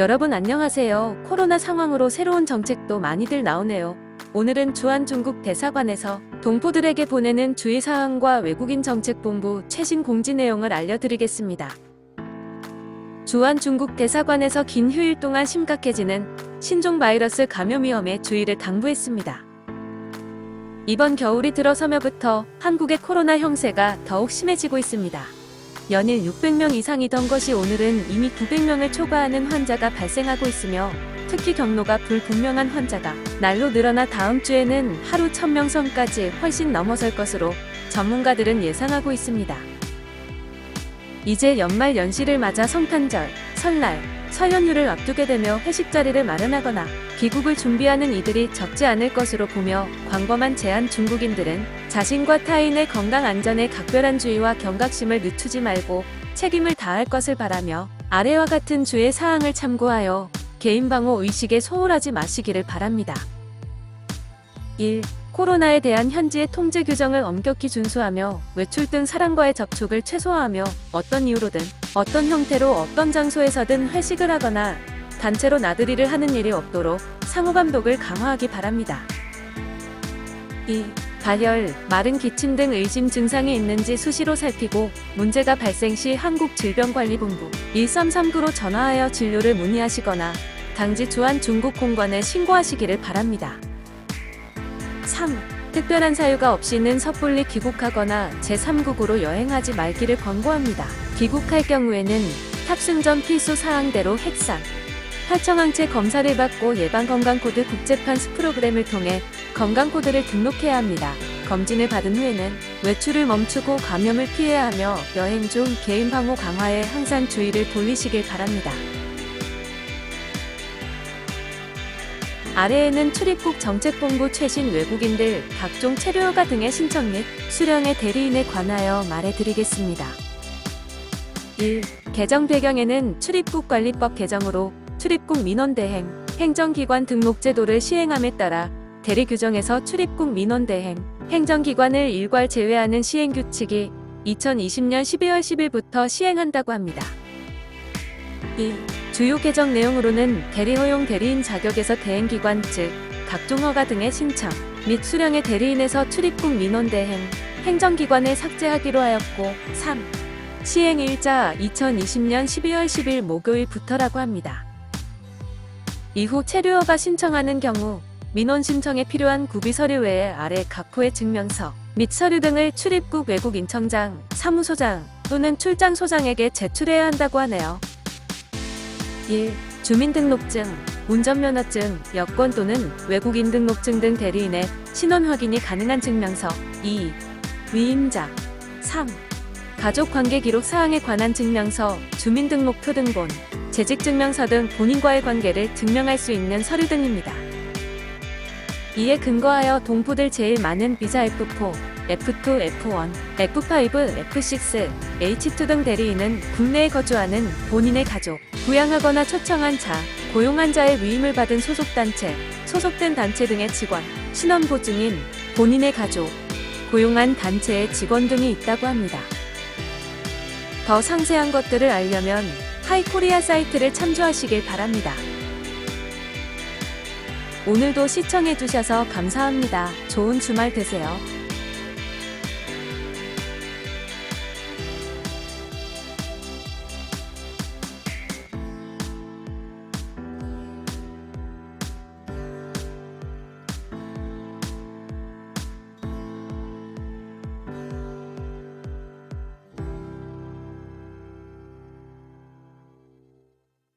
여러분 안녕하세요. 코로나 상황으로 새로운 정책도 많이들 나오네요. 오늘은 주한 중국 대사관에서 동포들에게 보내는 주의사항과 외국인 정책본부 최신 공지 내용을 알려드리겠습니다. 주한 중국 대사관에서 긴 휴일 동안 심각해지는 신종 바이러스 감염 위험에 주의를 당부했습니다. 이번 겨울이 들어서며부터 한국의 코로나 형세가 더욱 심해지고 있습니다. 연일 600명 이상이던 것이 오늘은 이미 900명을 초과하는 환자가 발생하고 있으며 특히 경로가 불분명한 환자가 날로 늘어나 다음 주에는 하루 1000명 선까지 훨씬 넘어설 것으로 전문가들은 예상하고 있습니다. 이제 연말 연시를 맞아 성탄절, 설날, 설 연휴를 앞두게 되며 회식 자리를 마련하거나 귀국을 준비하는 이들이 적지 않을 것으로 보며 광범한 제한 중국인들은 자신과 타인의 건강 안전에 각별한 주의와 경각심을 늦추지 말고 책임을 다할 것을 바라며 아래와 같은 주의 사항을 참고하여 개인 방호 의식에 소홀하지 마시기를 바랍니다. 1. 코로나에 대한 현지의 통제 규정을 엄격히 준수하며 외출 등 사람과의 접촉을 최소화하며 어떤 이유로든 어떤 형태로 어떤 장소에서든 회식을 하거나 단체로 나들이를 하는 일이 없도록 상호 감독을 강화하기 바랍니다. 2. 발열, 마른 기침 등 의심 증상이 있는지 수시로 살피고 문제가 발생 시 한국질병관리본부 1339로 전화하여 진료를 문의하시거나 당지 주한 중국 공관에 신고하시기를 바랍니다. 3. 특별한 사유가 없이는 섣불리 귀국하거나 제3국으로 여행하지 말기를 권고합니다. 귀국할 경우에는 탑승 전 필수 사항대로 핵상, 혈청항체 검사를 받고 예방건강코드 국제판스 프로그램을 통해 건강코드를 등록해야 합니다. 검진을 받은 후에는 외출을 멈추고 감염을 피해야 하며 여행 중 개인 방호 강화에 항상 주의를 돌리시길 바랍니다. 아래에는 출입국 정책본부 최신 외국인들 각종 체류허가 등의 신청 및 수령의 대리인에 관하여 말해드리겠습니다. 1. 개정 배경에는 출입국 관리법 개정으로 출입국 민원 대행, 행정기관 등록 제도를 시행함에 따라 대리 규정에서 출입국 민원 대행, 행정기관을 일괄 제외하는 시행 규칙이 2020년 12월 10일부터 시행한다고 합니다. 2. 주요 개정 내용으로는 대리 허용 대리인 자격에서 대행기관 즉 각종 허가 등의 신청 및 수령의 대리인에서 출입국 민원 대행, 행정기관을 삭제하기로 하였고 3. 시행일자 2020년 12월 10일 목요일부터라고 합니다. 이후 체류허가 신청하는 경우 민원 신청에 필요한 구비 서류 외에 아래 각호의 증명서 및 서류 등을 출입국 외국 인청장, 사무소장 또는 출장소장에게 제출해야 한다고 하네요. 1. 주민등록증, 운전면허증, 여권 또는 외국인 등록증 등 대리인의 신원 확인이 가능한 증명서 2. 위임자 3. 가족관계 기록 사항에 관한 증명서, 주민등록 표 등본, 재직증명서 등 본인과의 관계를 증명할 수 있는 서류 등입니다. 이에 근거하여 동포들 제일 많은 비자 F4, F2, F1, F5, F6, H2 등 대리인은 국내에 거주하는 본인의 가족, 부양하거나 초청한 자, 고용한 자의 위임을 받은 소속단체, 소속된 단체 등의 직원, 신원보증인, 본인의 가족, 고용한 단체의 직원 등이 있다고 합니다. 더 상세한 것들을 알려면 하이코리아 사이트를 참조하시길 바랍니다. 오늘도 시청해주셔서 감사합니다. 좋은 주말 되세요.